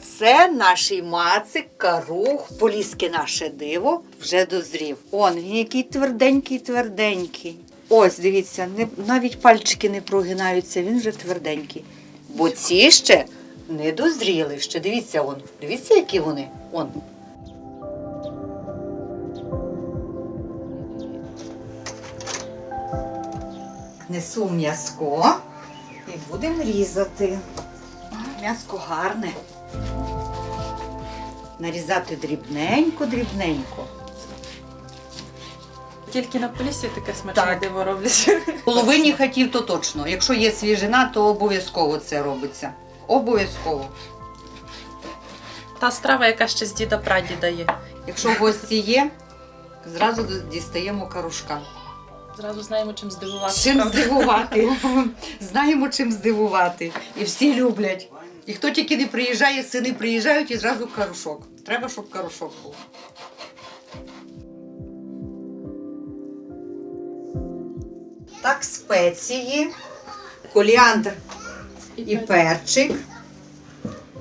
Це наш мацик, карух, поліське наше диво вже дозрів. Он він який тверденький, тверденький. Ось, дивіться, не, навіть пальчики не прогинаються, він вже тверденький. Бо ці ще не дозріли. Ще дивіться, он. Дивіться, які вони. Он. Несу м'язко і будемо різати. М'яско гарне. Нарізати дрібненько, дрібненько. Тільки на полісі таке смачне Так. диво роблять. Половині хатів то точно. Якщо є свіжина, то обов'язково це робиться. Обов'язково. Та страва, яка ще з діда прадіда є. Якщо гості є, зразу дістаємо карушка. Зразу знаємо, чим здивувати. Чим правда? здивувати. Знаємо, чим здивувати. І всі люблять. І хто тільки не приїжджає, сини приїжджають і зразу карушок. Треба, щоб карушок був. Так, спеції, коліандр і перчик.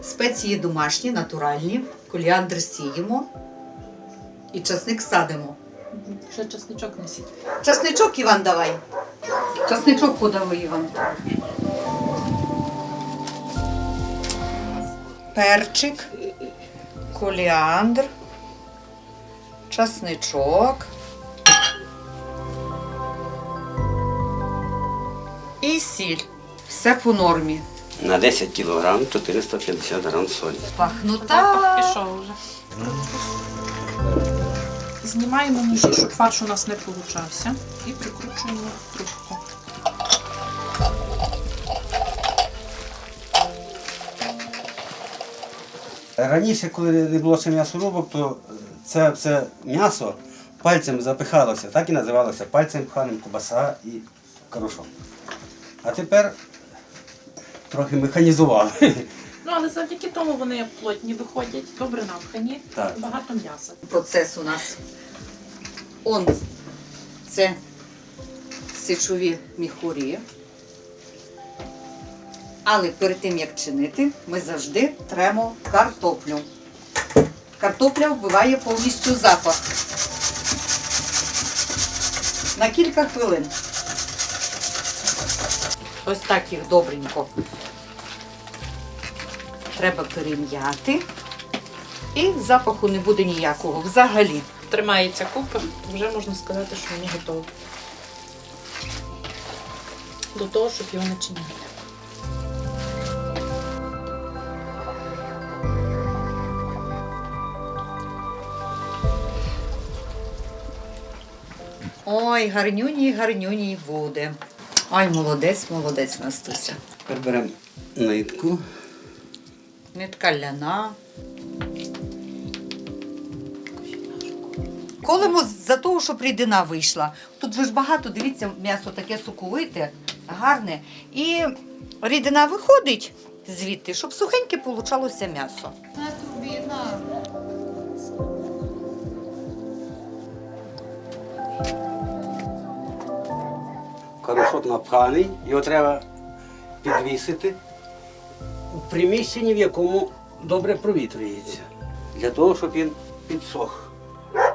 Спеції домашні, натуральні. Коліандр сіємо і часник садимо. Ще чесничок несіть. Часничок, Іван, давай. Часничок подавай, Іван. Перчик, коліандр, часничок. І сіль. Все по нормі. На 10 кілограм 450 грам солі. Пахнута. Пішов вже. Знімаємо ножі, щоб фарш у нас не получався. І прикручуємо трубку. Раніше, коли не було ще м'ясорубок, то це, це м'ясо пальцем запихалося, так і називалося пальцем пханим кубаса і карушок. А тепер трохи механізували. Ну, але завдяки тому вони плотні виходять, добре напхані, Так. багато м'яса. Процес у нас. Он це сечові міхурі. Але перед тим як чинити, ми завжди тремо картоплю. Картопля вбиває повністю запах. На кілька хвилин. Ось так їх добренько. Треба перем'яти. І запаху не буде ніякого взагалі. Тримається купа, вже можна сказати, що вони готові. До того, щоб його начиняти. Ой, гарнюній, гарнюній буде. Ой, молодець, молодець, Настуся. Тепер беремо нитку. Нитка ляна. Колемо за того, щоб рідина вийшла. Тут ж багато, дивіться, м'ясо таке соковите, гарне. І рідина виходить звідти, щоб сухеньке получалося м'ясо. Карушок напханий, його треба підвісити у приміщенні, в якому добре провітрюється. Для того, щоб він підсох.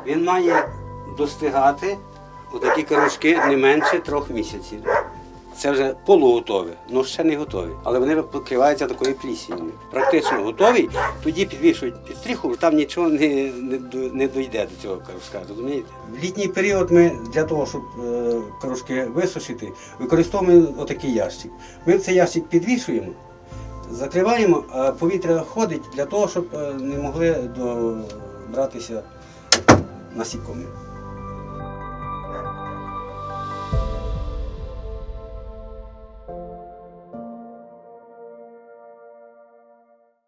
Він має достигати у такі карушки не менше трьох місяців. Це вже полуготові, ну ще не готові. Але вони покриваються такою плісінню. Практично готові, тоді підвішують під стріху, там нічого не, не, не дойде до цього карушка, розумієте? В літній період ми для того, щоб е, карушки висушити, використовуємо отакий ящик. Ми цей ящик підвішуємо, закриваємо, а повітря ходить для того, щоб е, не могли добратися насікомі.